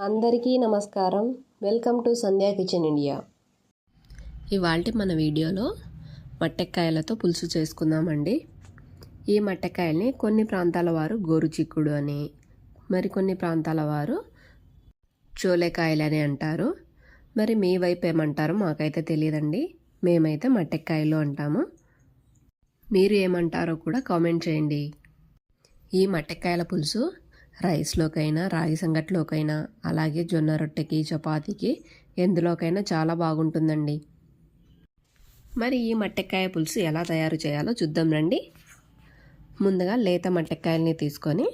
అందరికీ నమస్కారం. Welcome to Sandhya kitchen India. ఇవాళ మన వీడియోలో మట్టెక్కాయలతో పులుసు చేసుకుందామండి. ఈ మట్టెక్కాయల్ని కొన్ని ప్రాంతాల వారు గోరు చిక్కుడు అని మరికొన్ని ప్రాంతాల వారు చోలేకాయలు అని అంటారు. మరి మీ వైపు ఏమంటారో మాకైతే తెలియదండి. మేమైతే మట్టెక్కాయలు అంటాము. మీరు ఏమంటారో కూడా కామెంట్ చేయండి. ఈ మట్టెక్కాయల పులుసు రైస్లోకైనా రాగి సంగట్లోకైనా అలాగే జొన్న రొట్టెకి చపాతీకి ఎందులోకైనా చాలా బాగుంటుందండి. మరి ఈ మట్టెక్కాయ పులుసు ఎలా తయారు చేయాలో చూద్దాం రండి. ముందుగా లేత మట్టెక్కాయల్ని తీసుకొని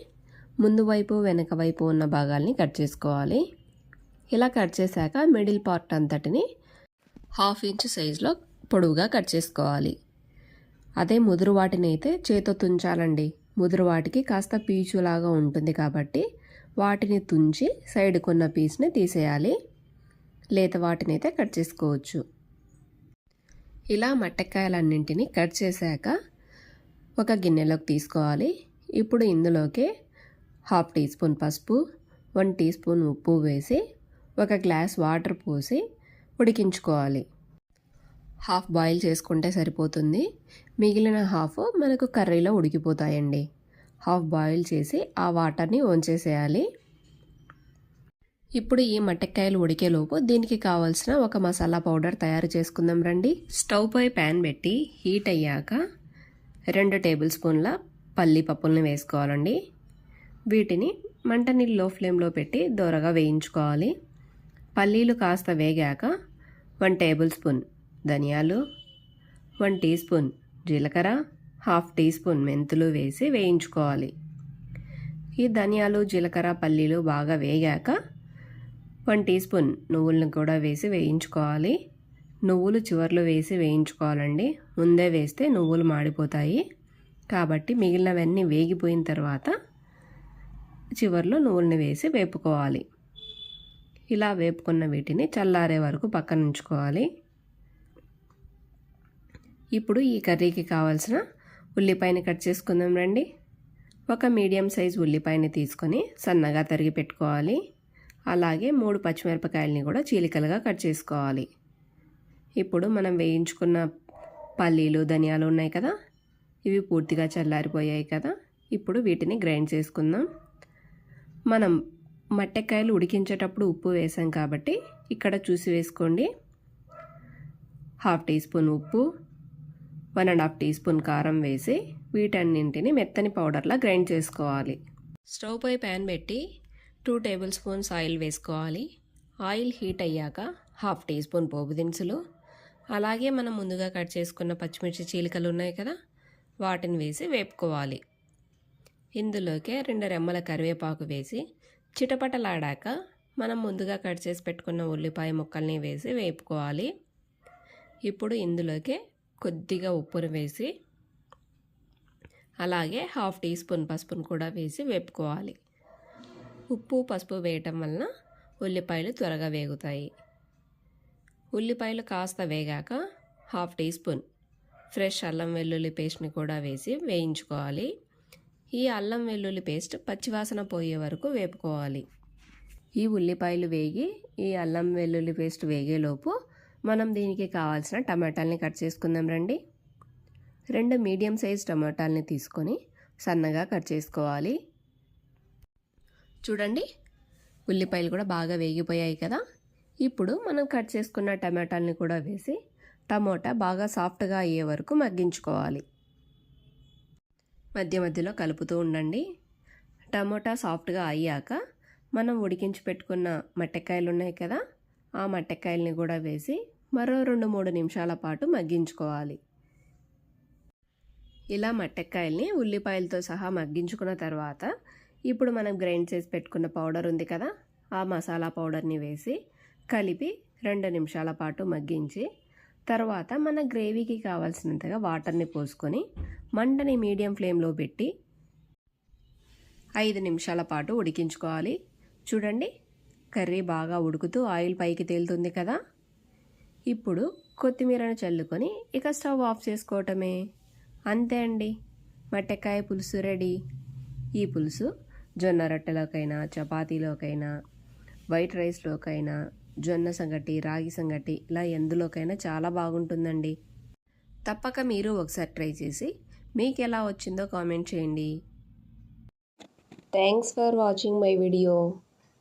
ముందు వైపు వెనక వైపు ఉన్న భాగాల్ని కట్ చేసుకోవాలి. ఇలా కట్ చేశాక మిడిల్ పార్ట్ అంతటిని హాఫ్ ఇంచ్ సైజులో పొడవుగా కట్ చేసుకోవాలి. అదే ముదురు వాటిని అయితే చేతో తుంచాలండి. ముదురు వాటికి కాస్త పీచులాగా ఉంటుంది కాబట్టి వాటిని తుంచి సైడ్కున్న పీస్ని తీసేయాలి. లేత వాటిని అయితే కట్ చేసుకోవచ్చు. ఇలా మట్టెక్కాయలన్నింటినీ కట్ చేశాక ఒక గిన్నెలోకి తీసుకోవాలి. ఇప్పుడు ఇందులోకి హాఫ్ టీ స్పూన్ పసుపు వన్ టీ స్పూన్ ఉప్పు వేసి ఒక గ్లాస్ వాటర్ పోసి ఉడికించుకోవాలి. హాఫ్ బాయిల్ చేసుకుంటే సరిపోతుంది. మిగిలిన హాఫ్ మనకు కర్రీలో ఉడికిపోతాయండి. హాఫ్ బాయిల్ చేసి ఆ వాటర్ని వంచేసేయాలి ఇప్పుడు ఈ మట్టెక్కాయలు ఉడికేలోపు దీనికి కావాల్సిన ఒక మసాలా పౌడర్ తయారు చేసుకుందాం రండి. స్టవ్ పై ప్యాన్ పెట్టి హీట్ అయ్యాక రెండు టేబుల్ స్పూన్ల పల్లి పప్పుల్ని వేసుకోవాలండి. వీటిని మంటని లో ఫ్లేమ్లో పెట్టి దోరగా వేయించుకోవాలి. పల్లీలు కాస్త వేగాక వన్ టేబుల్ స్పూన్ ధనియాలు వన్ టీ స్పూన్ జీలకర్ర హాఫ్ టీ స్పూన్ మెంతులు వేసి వేయించుకోవాలి. ఈ ధనియాలు జీలకర్ర పల్లీలు బాగా వేగాక వన్ టీ స్పూన్ నువ్వులను కూడా వేసి వేయించుకోవాలి. నువ్వులు చివర్లో వేసి వేయించుకోవాలండి. ముందే వేస్తే నువ్వులు మాడిపోతాయి. కాబట్టి మిగిలినవన్నీ వేగిపోయిన తర్వాత చివర్లో నువ్వుల్ని వేసి వేపుకోవాలి. ఇలా వేపుకున్న వీటిని చల్లారే వరకు పక్కన ఉంచుకోవాలి. ఇప్పుడు ఈ కర్రీకి కావాల్సిన ఉల్లిపాయని కట్ చేసుకుందాం రండి. ఒక మీడియం సైజ్ ఉల్లిపాయని తీసుకొని సన్నగా తరిగి పెట్టుకోవాలి. అలాగే మూడు పచ్చిమిరపకాయలని కూడా చీలికలుగా కట్ చేసుకోవాలి. ఇప్పుడు మనం వేయించుకున్న పల్లీలు ధనియాలు ఉన్నాయి కదా? ఇవి పూర్తిగా చల్లారిపోయాయి కదా? ఇప్పుడు వీటిని గ్రైండ్ చేసుకుందాం. మనం మట్టెకాయలు ఉడికించేటప్పుడు ఉప్పు వేసాం కాబట్టి ఇక్కడ చూసి వేసుకోండి. హాఫ్ టీ స్పూన్ ఉప్పు one and half teaspoon కారం వేసి వీటన్నింటిని మెత్తని పౌడర్లా గ్రైండ్ చేసుకోవాలి. స్టవ్ పై ప్యాన్ పెట్టి టూ టేబుల్ స్పూన్స్ ఆయిల్ వేసుకోవాలి. ఆయిల్ హీట్ అయ్యాక హాఫ్ టీ స్పూన్ పోపు దినుసులు అలాగే మనం ముందుగా కట్ చేసుకున్న పచ్చిమిర్చి చీలికలు ఉన్నాయి కదా వాటిని వేసి వేపుకోవాలి. ఇందులోకే రెండు రెమ్మల కరివేపాకు వేసి చిటపటలాడాక మనం ముందుగా కట్ చేసి పెట్టుకున్న ఉల్లిపాయ ముక్కల్ని వేసి వేపుకోవాలి. ఇప్పుడు ఇందులోకే కొద్దిగా ఉప్పును వేసి అలాగే హాఫ్ టీ స్పూన్ పసుపును కూడా వేసి వేపుకోవాలి. ఉప్పు పసుపు వేయటం వలన ఉల్లిపాయలు త్వరగా వేగుతాయి. ఉల్లిపాయలు కాస్త వేగాక హాఫ్ టీ స్పూన్ ఫ్రెష్ అల్లం వెల్లుల్లి పేస్ట్ని కూడా వేసి వేయించుకోవాలి. ఈ అల్లం వెల్లుల్లి పేస్ట్ పచ్చివాసన పోయే వరకు వేపుకోవాలి. ఈ ఉల్లిపాయలు వేగి ఈ అల్లం వెల్లుల్లి పేస్ట్ వేగేలోపు మనం దీనికి కావాల్సిన టమాటాలని కట్ చేసుకుందాం రండి. రెండు మీడియం సైజ్ టమాటాలని తీసుకొని సన్నగా కట్ చేసుకోవాలి. చూడండి ఉల్లిపాయలు కూడా బాగా వేగిపోయాయి కదా. ఇప్పుడు మనం కట్ చేసుకున్న టమాటాలని కూడా వేసి టమోటా బాగా సాఫ్ట్గా అయ్యే వరకు మగ్గించుకోవాలి. మధ్య మధ్యలో కలుపుతూ ఉండండి. టమోటా సాఫ్ట్గా అయ్యాక మనం ఉడికించి పెట్టుకున్న మట్టెకాయలు ఉన్నాయి కదా ఆ మట్టెక్కాయల్ని కూడా వేసి మరో రెండు మూడు నిమిషాల పాటు మగ్గించుకోవాలి. ఇలా మట్టెక్కాయల్ని ఉల్లిపాయలతో సహా మగ్గించుకున్న తర్వాత ఇప్పుడు మనం గ్రైండ్ చేసి పెట్టుకున్న పౌడర్ ఉంది కదా ఆ మసాలా పౌడర్ని వేసి కలిపి రెండు నిమిషాల పాటు మగ్గించి తర్వాత మన గ్రేవీకి కావాల్సినంతగా వాటర్ని పోసుకొని మంటని మీడియం ఫ్లేమ్లో పెట్టి ఐదు నిమిషాల పాటు ఉడికించుకోవాలి. చూడండి కర్రీ బాగా ఉడుకుతూ ఆయిల్ పైకి తేలుతుంది కదా? ఇప్పుడు కొత్తిమీరను చల్లుకొని ఇక స్టవ్ ఆఫ్ చేసుకోవటమే. అంతే అండి. మట్టెకాయ పులుసు రెడీ. ఈ పులుసు జొన్న రొట్టెలోకైనా చపాతీలోకైనా వైట్ రైస్లోకైనా జొన్న సంగటి రాగి సంగటి ఇలా ఎందులోకైనా చాలా బాగుంటుందండి. తప్పక మీరు ఒకసారి ట్రై చేసి మీకు ఎలా వచ్చిందో కామెంట్ చేయండి. Thanks for watching my video.